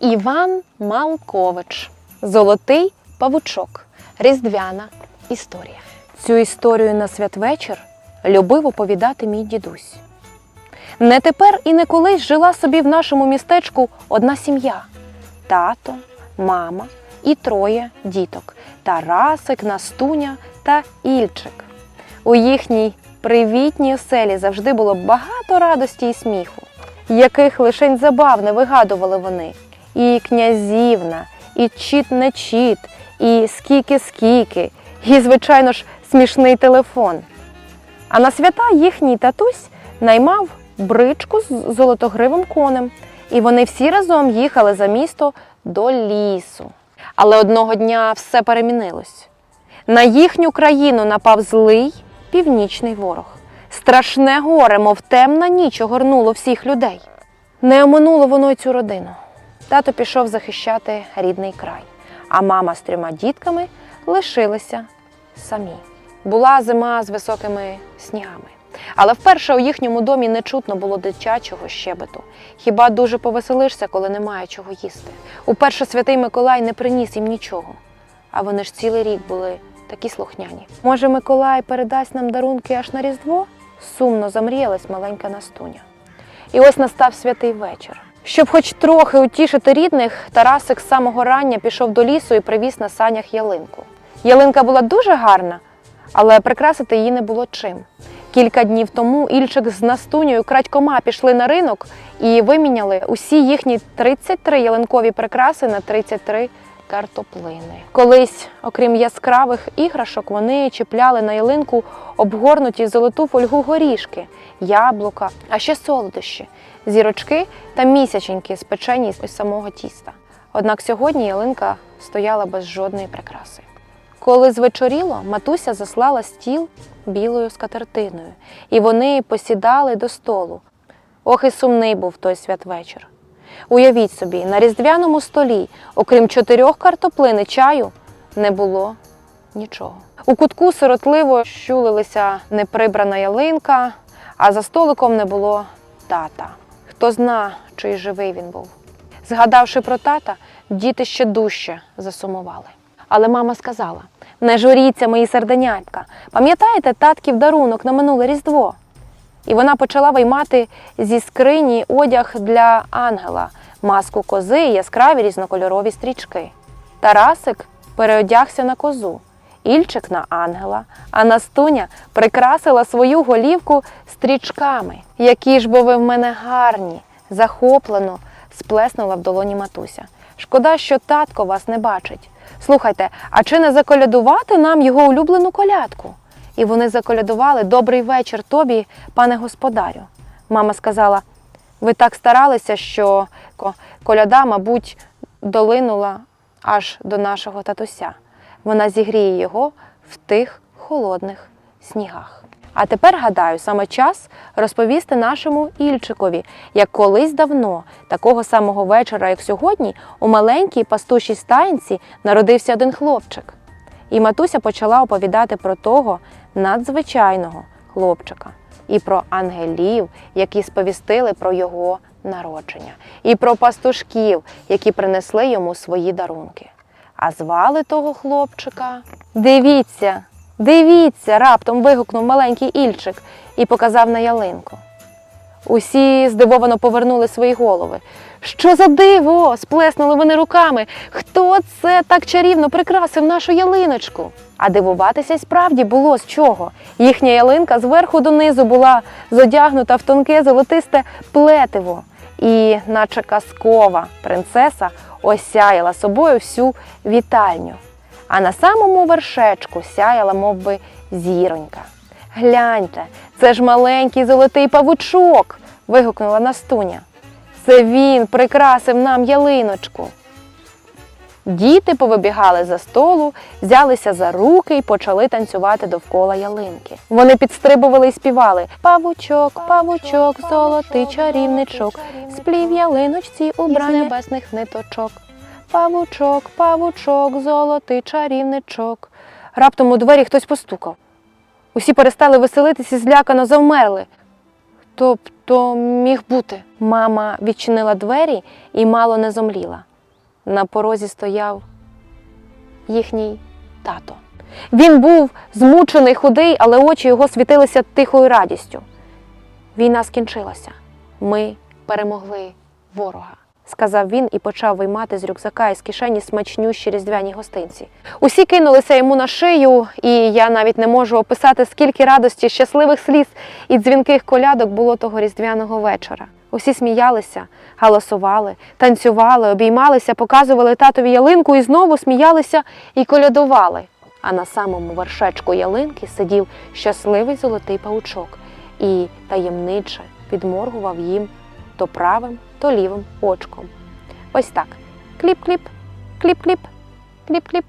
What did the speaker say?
Іван Малкович. Золотий павучок. Різдвяна історія. Цю історію на святвечір любив оповідати мій дідусь. Не тепер і не колись жила собі в нашому містечку одна сім'я: тато, мама і троє діток Тарасик, Настуня та Ільчик. У їхній привітній оселі завжди було багато радості і сміху, яких лишень забав не вигадували вони. І князівна, і чіт не чіт, і скіки-скіки, і, звичайно ж, смішний телефон. А на свята їхній татусь наймав бричку з золотогривим конем, і вони всі разом їхали за місто до лісу. Але одного дня все перемінилось. На їхню країну напав злий північний ворог. Страшне горе, мов темна ніч огорнуло всіх людей. Не оминуло воно й цю родину. Тато пішов захищати рідний край, а мама з трьома дітками лишилися самі. Була зима з високими снігами. Але вперше у їхньому домі не чутно було дитячого щебету. Хіба дуже повеселишся, коли немає чого їсти? Уперше святий Миколай не приніс їм нічого. А вони ж цілий рік були такі слухняні. Може, Миколай передасть нам дарунки аж на Різдво? Сумно замріялась маленька Настуня. І ось настав святий вечір. Щоб хоч трохи утішити рідних, Тарасик з самого рання пішов до лісу і привіз на санях ялинку. Ялинка була дуже гарна, але прикрасити її не було чим. Кілька днів тому Ільчик з Настунею крадькома пішли на ринок і виміняли усі їхні 33 ялинкові прикраси на 33 картоплини. Колись, окрім яскравих іграшок, вони чіпляли на ялинку обгорнуті золоту фольгу горішки, яблука, а ще солодощі, зірочки та місяченьки, спечені з самого тіста. Однак сьогодні ялинка стояла без жодної прикраси. Коли звечоріло, матуся заслала стіл білою скатертиною, і вони посідали до столу. Ох і сумний був той святвечір. Уявіть собі, на різдвяному столі, окрім чотирьох картоплин і чаю, не було нічого. У кутку сиротливо щулилися неприбрана ялинка, а за столиком не було тата. Хто зна, чи й живий він був. Згадавши про тата, діти ще дужче засумували. Але мама сказала: не журіться, мої серденятка. Пам'ятаєте татків дарунок на минуле Різдво? І вона почала виймати зі скрині одяг для ангела, маску кози і яскраві різнокольорові стрічки. Тарасик переодягся на козу, Ільчик на ангела, а Настуня прикрасила свою голівку стрічками. Які ж бо ви в мене гарні, захоплено сплеснула в долоні матуся. Шкода, що татко вас не бачить. Слухайте, а чи не заколядувати нам його улюблену колядку? І вони заколядували Добрий вечір тобі, пане господарю. Мама сказала: ви так старалися, що коляда, мабуть, долинула аж до нашого татуся. Вона зігріє його в тих холодних снігах. А тепер, гадаю, саме час розповісти нашому Ільчикові, як колись давно, такого самого вечора, як сьогодні, у маленькій пастушій стаєнці народився один хлопчик. І матуся почала оповідати про того надзвичайного хлопчика, і про ангелів, які сповістили про його народження, і про пастушків, які принесли йому свої дарунки. А звали того хлопчика. Дивіться, дивіться! раптом вигукнув маленький Ільчик і показав на ялинку. Усі здивовано повернули свої голови. Що за диво? сплеснули вони руками. Хто це так чарівно прикрасив нашу ялиночку? А дивуватися й справді було з чого. Їхня ялинка зверху донизу була зодягнута в тонке золотисте плетиво, і, наче казкова принцеса, осяяла собою всю вітальню. А на самому вершечку сяяла мов би, зіронька. Гляньте, це ж маленький золотий павучок. вигукнула Настуня. Це він прикрасив нам ялиночку. Діти повибігали за столу, взялися за руки і почали танцювати довкола ялинки. Вони підстрибували і співали Павучок, павучок, золотий чарівничок, сплів ялиночці убрань небесних ниточок. Павучок, павучок, золотий чарівничок. Раптом у двері хтось постукав. Усі перестали веселитись і злякано завмерли. Хто б то міг бути? Мама відчинила двері і мало не зомліла. На порозі стояв їхній тато. Він був змучений, худий, але очі його світилися тихою радістю. Війна скінчилася. Ми перемогли ворога, сказав він і почав виймати з рюкзака із кишені смачнющі різдвяні гостинці. Усі кинулися йому на шию, і я навіть не можу описати, скільки радості, щасливих сліз і дзвінких колядок було того різдвяного вечора. Усі сміялися, галасували, танцювали, обіймалися, показували татові ялинку і знову сміялися і колядували. А на самому вершечку ялинки сидів щасливий золотий паучок і таємниче підморгував їм то правим, то лівим очком. Ось так. Кліп-кліп, кліп-кліп, кліп-кліп.